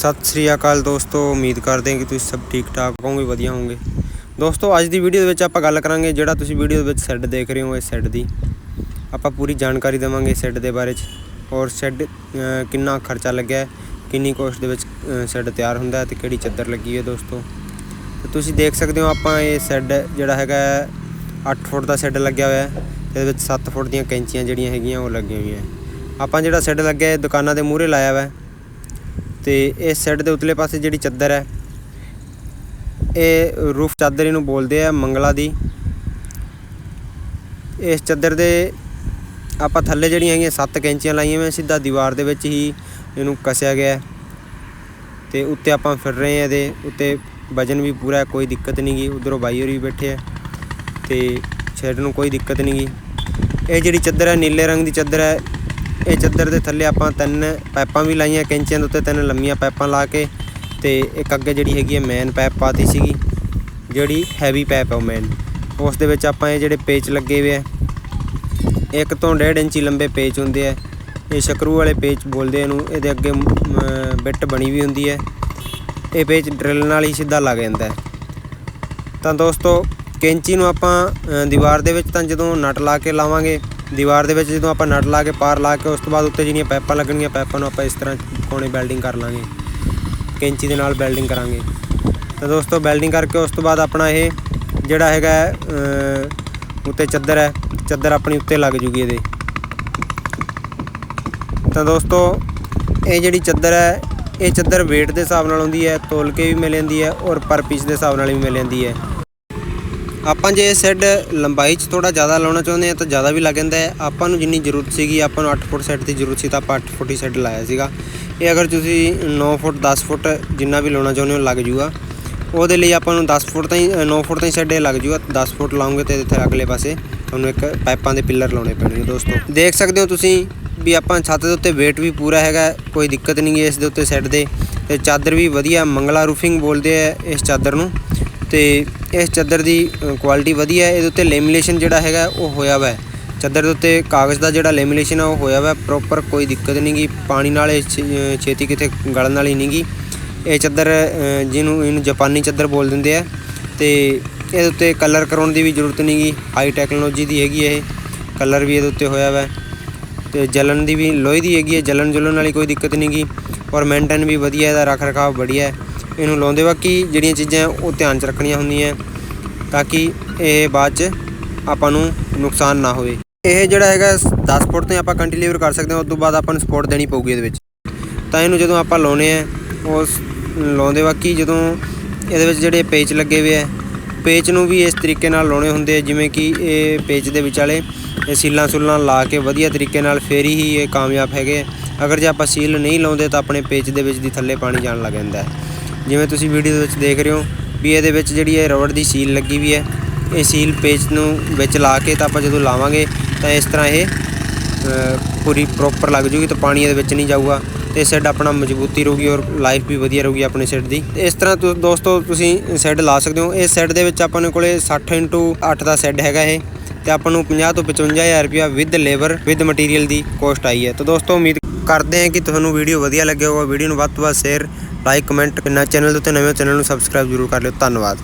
ਸਤਿ ਸ੍ਰੀ ਅਕਾਲ ਦੋਸਤੋ, ਉਮੀਦ ਕਰਦੇ ਹਾਂ ਕਿ ਤੁਸੀਂ ਸਭ ਠੀਕ ਠਾਕ ਹੋਵੋਗੇ, ਵਧੀਆ ਹੋਵੋਗੇ। ਦੋਸਤੋ, ਅੱਜ ਦੀ ਵੀਡੀਓ ਦੇ ਵਿੱਚ ਆਪਾਂ ਗੱਲ ਕਰਾਂਗੇ ਜਿਹੜਾ ਤੁਸੀਂ ਵੀਡੀਓ ਦੇ ਵਿੱਚ ਸ਼ੈੱਡ ਦੇਖ ਰਹੇ ਹੋ ਇਸ ਸ਼ੈੱਡ ਦੀ। ਆਪਾਂ ਪੂਰੀ ਜਾਣਕਾਰੀ ਦੇਵਾਂਗੇ ਸ਼ੈੱਡ ਦੇ ਬਾਰੇ ਚ ਔਰ ਸ਼ੈੱਡ ਕਿੰਨਾ ਖਰਚਾ ਲੱਗਿਆ ਕਿੰਨੀ ਕੋਸਟ ਦੇ ਵਿੱਚ ਸ਼ੈੱਡ ਤਿਆਰ ਹੁੰਦਾ ਹੈ ਤੇ ਕਿਹੜੀ ਚੱਦਰ ਲੱਗੀ ਹੈ ਦੋਸਤੋ। ਤੇ ਤੁਸੀਂ ਦੇਖ ਸਕਦੇ ਹੋ ਆਪਾਂ ਇਹ ਸ਼ੈੱਡ ਜਿਹੜਾ ਹੈਗਾ 8 ਫੁੱਟ ਦਾ ਸ਼ੈੱਡ ਲੱਗਿਆ ਹੋਇਆ ਹੈ, ਤੇ ਇਹਦੇ ਵਿੱਚ 7 ਫੁੱਟ ਦੀਆਂ ਕੈਂਚੀਆਂ ਜਿਹੜੀਆਂ ਹੈਗੀਆਂ ਉਹ ਲੱਗੀਆਂ ਹੋਈਆਂ ਆਪਾਂ ਜਿਹੜਾ ਸ਼ੈੱਡ ਲੱਗਿਆ ਹੈ ਦੁਕਾਨਾਂ ਦੇ ਮੂਹਰੇ ਲਾਇਆ ਹੋਇਆ ਤੇ ਇਸ ਸਾਈਡ ਦੇ ਉਤਲੇ ਪਾਸੇ ਜਿਹੜੀ ਚੱਦਰ ਹੈ, ਇਹ ਰੂਫ ਚਾਦਰ ਇਹਨੂੰ ਬੋਲਦੇ ਆ, ਮੰਗਲਾ ਦੀ। ਇਸ ਚਾਦਰ ਦੇ ਆਪਾਂ ਥੱਲੇ ਜਿਹੜੀਆਂ ਹੈਗੀਆਂ ਸੱਤ ਕੈਂਚੀਆਂ ਲਾਈਆਂ ਹੋਈਆਂ, ਸਿੱਧਾ ਦੀਵਾਰ ਦੇ ਵਿੱਚ ਹੀ ਇਹਨੂੰ ਕਸਿਆ ਗਿਆ ਹੈ। ਤੇ ਉੱਤੇ ਆਪਾਂ ਫਿਰ ਰਹੇ ਹਾਂ ਇਹਦੇ, ਉੱਤੇ ਵਜਨ ਵੀ ਪੂਰਾ ਕੋਈ ਦਿੱਕਤ ਨਹੀਂ ਗੀ। ਉਧਰੋਂ ਬਾਈ ਹੋਰੀ ਵੀ ਬੈਠੇ ਆ, ਤੇ ਸ਼ੈਡ ਨੂੰ ਕੋਈ ਦਿੱਕਤ ਨਹੀਂ ਗੀ। ਇਹ ਜਿਹੜੀ ਚਾਦਰ ਹੈ, ਨੀਲੇ ਰੰਗ ਦੀ ਚਾਦਰ ਹੈ ਇਹ ਚੱਦਰ ਦੇ ਥੱਲੇ ਆਪਾਂ ਤਿੰਨ ਪਾਈਪਾਂ ਵੀ ਲਾਈਆਂ, ਕੈਂਚੀਆਂ ਦੇ ਉੱਤੇ ਤਿੰਨ ਲੰਮੀਆਂ ਪਾਈਪਾਂ ਲਾ ਕੇ ਤੇ ਇੱਕ ਅੱਗੇ ਜਿਹੜੀ ਹੈਗੀ ਹੈ ਮੇਨ ਪਾਈਪ ਪਾਤੀ ਸੀਗੀ, ਜਿਹੜੀ ਹੈਵੀ ਪਾਈਪ ਹੈ ਉਹ ਮੇਨ ਉਸ ਦੇ ਵਿੱਚ ਆਪਾਂ ਇਹ ਜਿਹੜੇ ਪੇਚ ਲੱਗੇ ਹੋਏ ਆ, ਇੱਕ ਤੋਂ 1.5 ਇੰਚੀ ਲੰਬੇ ਪੇਚ ਹੁੰਦੇ ਆ। ਇਹ ਸਕਰੂ ਵਾਲੇ ਪੇਚ ਬੋਲਦੇ ਇਹਨੂੰ, ਇਹਦੇ ਅੱਗੇ ਬਿੱਟ ਬਣੀ ਵੀ ਹੁੰਦੀ ਹੈ ਇਹ ਪੇਚ ਡਰਿਲ ਨਾਲ ਹੀ ਸਿੱਧਾ ਲੱਗ ਜਾਂਦਾ ਹੈ। ਤਾਂ ਦੋਸਤੋ, ਕੈਂਚੀ ਨੂੰ ਆਪਾਂ ਦੀਵਾਰ ਦੇ ਵਿੱਚ ਤਾਂ ਜਦੋਂ ਨਟ ਲਾ ਕੇ ਲਾਵਾਂਗੇ ਦੀਵਾਰ ਦੇ ਵਿੱਚ ਜਦੋਂ ਆਪਾਂ ਨਟ ਲਾ ਕੇ, ਪਾਰ ਲਾ ਕੇ ਉਸ ਤੋਂ ਬਾਅਦ ਉੱਤੇ ਜਿਹੜੀਆਂ ਪਾਈਪਾਂ ਲੱਗਣਗੀਆਂ ਪਾਈਪਾਂ ਨੂੰ ਆਪਾਂ ਇਸ ਤਰ੍ਹਾਂ ਕੋਣੇ ਵੈਲਡਿੰਗ ਕਰ ਲਾਂਗੇ। ਕੈਂਚੀ ਦੇ ਨਾਲ ਵੈਲਡਿੰਗ ਕਰਾਂਗੇ। ਤਾਂ ਦੋਸਤੋ ਵੈਲਡਿੰਗ ਕਰਕੇ ਉਸ ਤੋਂ ਬਾਅਦ ਆਪਣਾ ਇਹ ਜਿਹੜਾ ਹੈਗਾ ਉੱਤੇ ਚੱਦਰ ਹੈ, ਚੱਦਰ ਆਪਣੀ ਉੱਤੇ ਲੱਗ ਜੂਗੀ ਇਹਦੇ। ਤਾਂ ਦੋਸਤੋ, ਇਹ ਜਿਹੜੀ ਚੱਦਰ ਹੈ, ਇਹ ਚੱਦਰ weight ਦੇ ਹਿਸਾਬ ਨਾਲ ਹੁੰਦੀ ਹੈ ਤੋਲ ਕੇ ਵੀ ਮਿਲ ਜਾਂਦੀ ਹੈ ਔਰ ਪਰ ਪੀਸ ਦੇ ਹਿਸਾਬ ਨਾਲ ਵੀ ਮਿਲ ਜਾਂਦੀ ਹੈ। ਆਪਾਂ ਜੇ ਸੈੱਡ ਲੰਬਾਈ 'ਚ ਥੋੜਾ ਜ਼ਿਆਦਾ ਲਾਉਣਾ ਚਾਹੁੰਦੇ ਹਾਂ ਤਾਂ ਜ਼ਿਆਦਾ ਵੀ ਲੱਗ ਜਾਂਦਾ ਹੈ। ਆਪਾਂ ਨੂੰ ਜਿੰਨੀ ਜ਼ਰੂਰਤ ਸੀਗੀ, ਆਪਾਂ ਨੂੰ 8 ਫੁੱਟ ਸੈੱਡ ਦੀ ਜ਼ਰੂਰਤ ਸੀ ਤਾਂ ਆਪਾਂ 8 ਫੁੱਟ ਹੀ ਸੈੱਡ ਲਾਇਆ ਸੀਗਾ। ਇਹ ਅਗਰ ਤੁਸੀਂ 9 ਫੁੱਟ 10 ਫੁੱਟ ਜਿੰਨਾ ਵੀ ਲਾਉਣਾ ਚਾਹੁੰਦੇ ਹੋ, ਲੱਗ ਜੂਗਾ। ਉਹਦੇ ਲਈ ਆਪਾਂ ਨੂੰ 10 ਫੁੱਟ ਤਾਈਂ 9 ਫੁੱਟ ਤਾਈਂ ਸੈੱਡ ਇਹ ਲੱਗ ਜੂਗਾ। 10 ਫੁੱਟ ਲਾਉਂਗੇ ਤੇ ਇੱਥੇ ਅਗਲੇ ਪਾਸੇ ਤੁਹਾਨੂੰ ਇੱਕ ਪਾਈਪਾਂ ਦੇ ਪਿੱਲਰ ਲਾਉਣੇ ਪੈਣਗੇ ਦੋਸਤੋ। ਦੇਖ ਸਕਦੇ ਹੋ ਤੁਸੀਂ ਵੀ ਆਪਾਂ ਛੱਤ ਦੇ ਉੱਤੇ weight ਵੀ ਪੂਰਾ ਹੈਗਾ ਕੋਈ ਦਿੱਕਤ ਨਹੀਂ ਹੈ ਇਸ ਦੇ ਉੱਤੇ ਸੈੱਡ ਦੇ। ਤੇ ਚਾਦਰ ਵੀ ਵਧੀਆ ਮੰਗਲਾ ਰੂਫਿੰਗ ਬੋਲਦੇ ਆ ਇਸ ਚਾਦਰ ਨੂੰ। ਤੇ ਇਸ ਚਾਦਰ ਦੀ ਕੁਆਲਿਟੀ ਵਧੀਆ ਹੈ। ਇਹਦੇ ਉੱਤੇ ਲੈਮੀਨੇਸ਼ਨ ਜਿਹੜਾ ਹੈਗਾ, ਉਹ ਹੋਇਆ ਵਾ ਚਾਦਰ ਦੇ ਉੱਤੇ ਕਾਗਜ਼ ਦਾ ਜਿਹੜਾ ਲੈਮੀਨੇਸ਼ਨ ਆ, ਉਹ ਹੋਇਆ ਵਾ ਪ੍ਰੋਪਰ ਕੋਈ ਦਿੱਕਤ ਨਹੀਂ ਗੀ। ਪਾਣੀ ਨਾਲ ਇਹ ਛੇ- ਛੇਤੀ ਕਿਤੇ ਗਲਣ ਵਾਲੀ ਨਹੀਂ ਗੀ। ਇਹ ਚਾਦਰ ਜਿਹਨੂੰ, ਇਹਨੂੰ ਜਾਪਾਨੀ ਚਾਦਰ ਬੋਲ ਦਿੰਦੇ ਆ। ਤੇ ਇਹਦੇ ਉੱਤੇ ਕਲਰ ਕਰਾਉਣ ਦੀ ਵੀ ਜ਼ਰੂਰਤ ਨਹੀਂ ਗੀ। ਹਾਈ ਟੈਕਨੋਲੋਜੀ ਦੀ ਹੈਗੀ ਇਹ। ਕਲਰ ਵੀ ਇਹਦੇ ਉੱਤੇ ਹੋਇਆ ਵਾ ਹੈ। ਤੇ ਜਲਨ ਦੀ ਵੀ, ਲੋਹੇ ਦੀ ਹੈਗੀ ਹੈ। ਜਲਣ ਜੁਲਣ ਵਾਲੀ ਕੋਈ ਦਿੱਕਤ ਨਹੀਂ ਗੀ। ਔਰ ਮੇਨਟੇਨ ਵੀ ਵਧੀਆ ਇਹਦਾ ਰੱਖ ਰਖਾਵ ਬੜੀਆ ਹੈ। ਇਹਨੂੰ ਲਾਉਂਦੇ ਬਾਕੀ ਜਿਹੜੀਆਂ ਚੀਜ਼ਾਂ ਉਹ ਧਿਆਨ ਚ ਰੱਖਣੀਆਂ ਹੁੰਦੀਆਂ ਤਾਂ ਕਿ ਇਹ ਬਾਅਦ ਚ ਆਪਾਂ ਨੂੰ ਨੁਕਸਾਨ ਨਾ ਹੋਵੇ। ਇਹ ਜਿਹੜਾ ਹੈਗਾ 10 ਫੁੱਟ 'ਤੇ ਆਪਾਂ ਕੰਟੀਲੀਵਰ ਕਰ ਸਕਦੇ ਹਾਂ, ਉਸ ਤੋਂ ਬਾਅਦ ਆਪਾਂ ਨੂੰ ਸਪੋਰਟ ਦੇਣੀ ਪਊਗੀ ਇਹਦੇ ਵਿੱਚ। ਤਾਂ ਇਹਨੂੰ ਜਦੋਂ ਆਪਾਂ ਲਾਉਨੇ ਆ ਉਸ ਲਾਉਂਦੇ ਬਾਕੀ ਜਦੋਂ ਇਹਦੇ ਵਿੱਚ ਜਿਹੜੇ ਪੇਚ ਲੱਗੇ ਹੋਏ ਆ, ਪੇਚ ਨੂੰ ਵੀ ਇਸ ਤਰੀਕੇ ਨਾਲ ਲਾਉਣੇ ਹੁੰਦੇ ਆ, ਜਿਵੇਂ ਕਿ ਇਹ ਪੇਚ ਦੇ ਵਿਚਾਲੇ ਇਹ ਸੀਲਾਂ ਸੁਲਾਂ ਲਾ ਕੇ ਵਧੀਆ ਤਰੀਕੇ ਨਾਲ ਫੇਰ ਹੀ ਇਹ ਕਾਮਯਾਬ ਹੈਗੇ ਅਗਰ ਜੇ ਆਪਾਂ ਸੀਲ ਨਹੀਂ ਲਾਉਂਦੇ ਤਾਂ ਆਪਣੇ ਪੇਚ ਦੇ ਵਿੱਚ ਦੀ ਥੱਲੇ ਪਾਣੀ ਜਾਣ ਲੱਗ ਜਾਂਦਾ ਹੈ। ਜਿਵੇਂ ਤੁਸੀਂ ਵੀਡੀਓ ਦੇ ਵਿੱਚ ਦੇਖ ਰਹੇ ਹੋ ਵੀ ਇਹਦੇ ਵਿੱਚ ਜਿਹੜੀ ਇਹ ਰਬੜ ਦੀ ਸੀਲ ਲੱਗੀ ਵੀ ਹੈ, ਇਹ ਸੀਲ ਪੇਜ ਨੂੰ ਵਿੱਚ ਲਾ ਕੇ ਤਾਂ ਆਪਾਂ ਜਦੋਂ ਲਾਵਾਂਗੇ ਤਾਂ ਇਸ ਤਰ੍ਹਾਂ ਇਹ ਪੂਰੀ ਪ੍ਰੋਪਰ ਲੱਗ ਜੂਗੀ ਤਾਂ ਪਾਣੀ ਇਹਦੇ ਵਿੱਚ ਨਹੀਂ ਜਾਊਗਾ ਤੇ ਸੈੱਡ ਆਪਣਾ ਮਜ਼ਬੂਤੀ ਰਹੂਗੀ ਔਰ ਲਾਈਫ ਵੀ ਵਧੀਆ ਰਹੂਗੀ ਆਪਣੇ ਸੈੱਡ ਦੀ। ਇਸ ਤਰ੍ਹਾਂ ਤੁ- ਦੋਸਤੋ ਤੁਸੀਂ ਸੈੱਡ ਲਾ ਸਕਦੇ ਹੋ। ਇਸ ਸੈੱਡ ਦੇ ਵਿੱਚ ਆਪਾਂ ਨੇ ਕੋਲੇ 60 ਇੰਟੂ 8 ਦਾ ਸੈੱਡ ਹੈਗਾ ਇਹ ਤੇ ਆਪਾਂ ਨੂੰ 50 ਤੋਂ 55000 ਰੁਪਇਆ ਵਿਦ ਲੇਬਰ ਵਿਦ ਮਟੀਰੀਅਲ ਦੀ ਕੋਸਟ ਆਈ ਹੈ। ਤਾਂ ਦੋਸਤੋ ਉਮੀਦ ਕਰਦੇ ਹਾਂ ਕਿ ਤੁਹਾਨੂੰ ਵੀਡੀਓ ਵਧੀਆ ਲੱਗਿਆ ਹੋਊਗਾ। ਵੀਡੀਓ ਨੂੰ ਵੱਧ ਤੋਂ ਵੱਧ ਸ਼ੇਅਰ ਲਾਈਕ ਕਮੈਂਟ ਕਿੰਨਾ ਚੈਨਲ ਦੇ ਉੱਤੇ ਨਵੇਂ ਚੈਨਲ ਨੂੰ ਸਬਸਕ੍ਰਾਈਬ ਜ਼ਰੂਰ ਕਰ ਲਿਓ। ਧੰਨਵਾਦ।